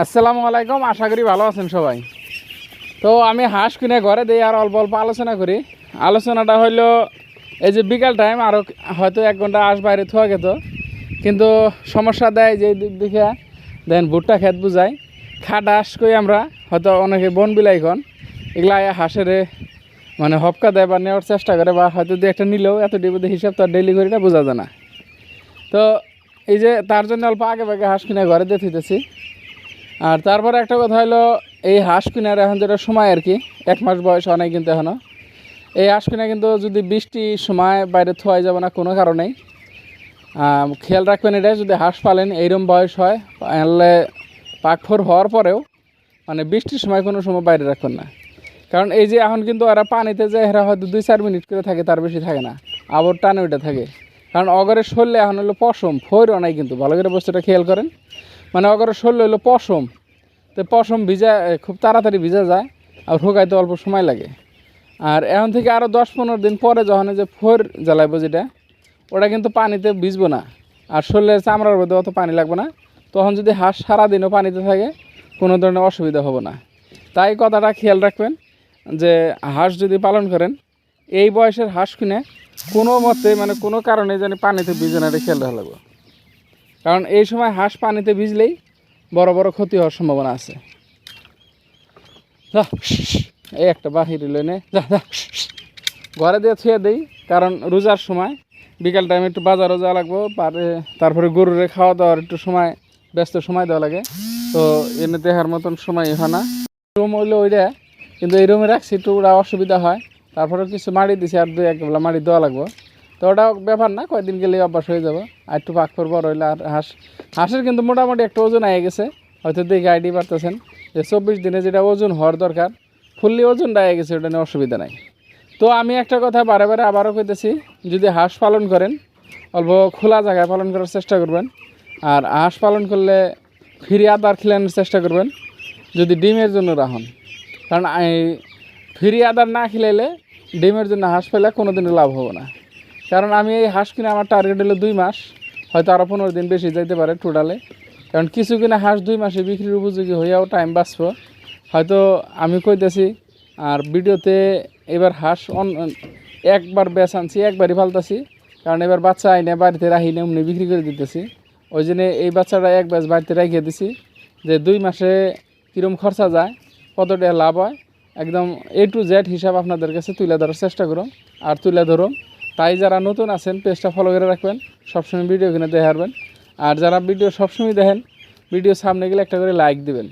আসসালামু আলাইকুম, আশা করি ভালো আছেন সবাই। তো আমি হাঁস কিনে ঘরে দিই আর অল্প অল্প আলোচনা করি। আলোচনাটা হইল, এই যে বিকাল টাইম আরও হয়তো এক ঘণ্টা আশ বাইরে থোয়া গেত। কিন্তু সমস্যা দেয় যে দিক দিকে দেন ভুট্টা খেত বুঝায় খাট আস করি আমরা, হয়তো অনেকে বন বিলাইখন এগুলা হাঁসেরে মানে হপকা দেয় বা নেওয়ার চেষ্টা করে বা হয়তো দু একটা নিলেও এত ডিবিতে হিসাব তো আর ডেলি করিটা বোঝা যায় না। তো এই যে তার জন্য অল্প আগে ভাগে হাঁস কিনে ঘরে দিয়ে থইতেছি। আর তারপরে একটা কথা হলো, এই হাঁস কিনার এখন যেটা সময় আর কি, এক মাস বয়স অনেক কিন্তু এখনও এই হাঁস কিনা কিন্তু যদি বৃষ্টি সময় বাইরে থোয়াই যাবে না কোনো কারণেই। খেয়াল রাখবেন এটা, যদি হাঁস পালেন এইরকম বয়স হয় তাহলে পাকফোর হওয়ার পরেও মানে বৃষ্টির সময় কোনো সময় বাইরে রাখবেন না। কারণ এই যে এখন কিন্তু এরা পানিতে যে এরা হয়তো দুই চার মিনিট করে থাকে, তার বেশি থাকে না। আবার টানে ওইটা থাকে। কারণ অগরের শরীরে এখন হলো পশম ফৈরও নাই কিন্তু, ভালো করে বস্তুটা খেয়াল করেন। মানে অগরের শরীরে হলো পশম তো পশম ভিজা খুব তাড়াতাড়ি ভিজা যায় আর শুকাইতে অল্প সময় লাগে। আর এখন থেকে আরও দশ পনেরো দিন পরে যখন যে ফোর জ্বালাইবো যেটা, ওটা কিন্তু পানিতে ভিজবো না। আর শরীরের চামড়ার মধ্যে অত পানি লাগবে না। তখন যদি হাঁস সারাদিনও পানিতে থাকে, কোনো ধরনের অসুবিধা হবে না। তাই কথাটা খেয়াল রাখবেন যে হাঁস যদি পালন করেন, এই বয়সের হাঁস কিনে কোনো মতে মানে কোনো কারণে যেন পানিতে ভিজে না, এটা খেয়াল রাখা লাগবে। কারণ এই সময় হাঁস পানিতে ভিজলেই বড় বড় ক্ষতি হওয়ার সম্ভাবনা আছে। এই একটা বাহির লইনে যা ঘরে দিয়ে থুয়ে দেই, কারণ রোজার সময় বিকাল টাইমে একটু বাজারও যাওয়া লাগবো, পারে তারপরে গরুরে খাওয়া দাওয়ার একটু সময়, ব্যস্ত সময় দেওয়া লাগে। তো এনে দেখার মতন সময় হয় না। রুম হইল ওইটা, কিন্তু এই রুমে রাখছি, একটু ওরা অসুবিধা হয়। তারপরে কিছু মারি দিছি, আর দুই এক মারি দেওয়া লাগবো। তো ওটা ব্যাপার না, কয়েকদিন গেলে অভ্যাস হয়ে যাবে। আর একটু পাক পর বড় হইলে আর হাঁস। হাঁসের কিন্তু মোটামুটি একটা ওজন আয়ে গেছে, হয়তো দেখে আইডি পারতেছেন। যে চব্বিশ দিনে যেটা ওজন হওয়ার দরকার, ফুললি ওজনটা আয়ে গেছে, ওটা নিয়ে অসুবিধা নাই। তো আমি একটা কথা বারে বারে আবারও কইতেছি, যদি হাঁস পালন করেন, অল্প খোলা জায়গায় পালন করার চেষ্টা করবেন। আর হাঁস পালন করলে ফ্রি আদার খিলানোর চেষ্টা করবেন, যদি ডিমের জন্য রাখুন কারণ ফ্রি আদার না খিলাইলে ডিমের জন্য হাঁস পেলে কোনো দিনও লাভ হবে না। কারণ আমি এই হাঁস কিনে আমার টার্গেট হলো দুই মাস, হয়তো আরও পনেরো দিন বেশি যাইতে পারে টোটালে কারণ কিছু কিনা হাঁস দুই মাসে বিক্রির উপযোগী হইয়াও টাইম বাঁচব। হয়তো আমি কইতেছি, আর ভিডিওতে এবার হাঁস অন, একবার বেচ আনছি, একবারই ফালতাছি, কারণ এবার বাচ্চা আইনে বাড়িতে রাহি না, অমনি বিক্রি করে দিতেছি। ওই জন্য এই বাচ্চাটা এক ব্যাচ বাড়িতে রেখে দিছি, যে দুই মাসে কীরকম খরচা যায়, কত টাকা লাভ হয়, একদম এ টু জেড হিসাব আপনাদের কাছে তুলে ধরার চেষ্টা করুন, আর তুলে ধরুন। তাই যারা নতুন আছেন পেজটা ফলো করে রাখবেন, সবসময় ভিডিও কিনে দেখে হারবেন। আর যারা ভিডিও সবসময় দেখেন ভিডিও সামনে গেলে একটা করে লাইক দিবেন।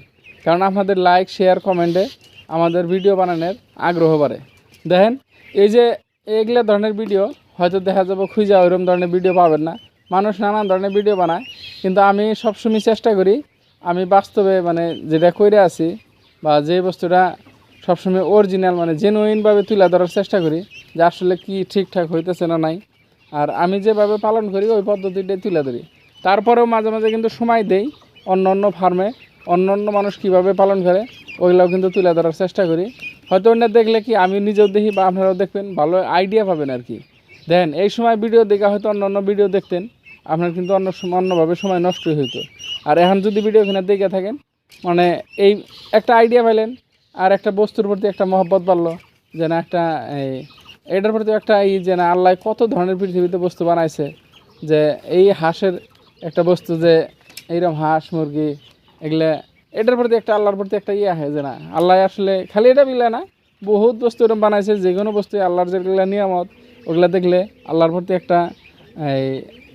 কারণ আপনাদের লাইক শেয়ার কমেন্টে আমাদের ভিডিও বানানোর আগ্রহ বাড়ে। দেখেন, এই যে এগুলো ধরনের ভিডিও হয়তো দেখা যাবে খুঁজা ওইরকম ধরনের ভিডিও পাবেন না। মানুষ নানান ধরনের ভিডিও বানায়, কিন্তু আমি সবসময় চেষ্টা করি, আমি বাস্তবে মানে যেটা কইরে আছি বা যে বস্তুটা সবসময় অরিজিনাল মানে জেনুইনভাবে তুলে ধরার চেষ্টা করি যে আসলে কি ঠিকঠাক হইতেছে না নাই। আর আমি যেভাবে পালন করি, ওই পদ্ধতিটাই তুলে ধরি। তারপরেও মাঝে মাঝে কিন্তু সময় দেই অন্য অন্য ফার্মে, অন্য অন্য মানুষ কীভাবে পালন করে, ওইগুলাও কিন্তু তুলে ধরার চেষ্টা করি। হয়তো অন্য দেখলে কি আমি নিজেও দেখি বা আপনারাও দেখবেন, ভালো আইডিয়া পাবেন আর কি দেখেন, এই সময় ভিডিও দেখা হয়তো অন্য অন্য ভিডিও দেখতেন, আপনার কিন্তু অন্য অন্যভাবে সময় নষ্ট হইতো। আর এখন যদি ভিডিও এখানে দেখে থাকেন মানে এই একটা আইডিয়া পাইলেন, আর একটা বস্তুর প্রতি একটা মহব্বত বাড়লো যে না একটা এটার প্রতি একটা ই যে না, আল্লাহ কত ধরনের পৃথিবীতে বস্তু বানাইছে যে এই হাঁসের একটা বস্তু যে এইরকম হাঁস, মুরগি, এগুলা, এটার প্রতি একটা আল্লাহর প্রতি একটা ইয়ে হয় যে না, আল্লাহ আসলে খালি এটা বিলে না, বহুত বস্তু এরকম বানাইছে, যে কোনো বস্তু, আল্লাহর যেগুলো নিয়ামত, ওগুলা দেখলে আল্লাহর প্রতি একটা, এই,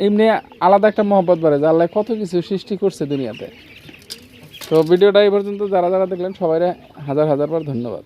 এমনি আলাদা একটা মহব্বত বাড়ে যে আল্লাহ কত কিছু সৃষ্টি করছে দুনিয়াতে। তো ভিডিওটা এই পর্যন্ত, যারা যারা দেখলেন সবাই হাজার হাজার বার ধন্যবাদ।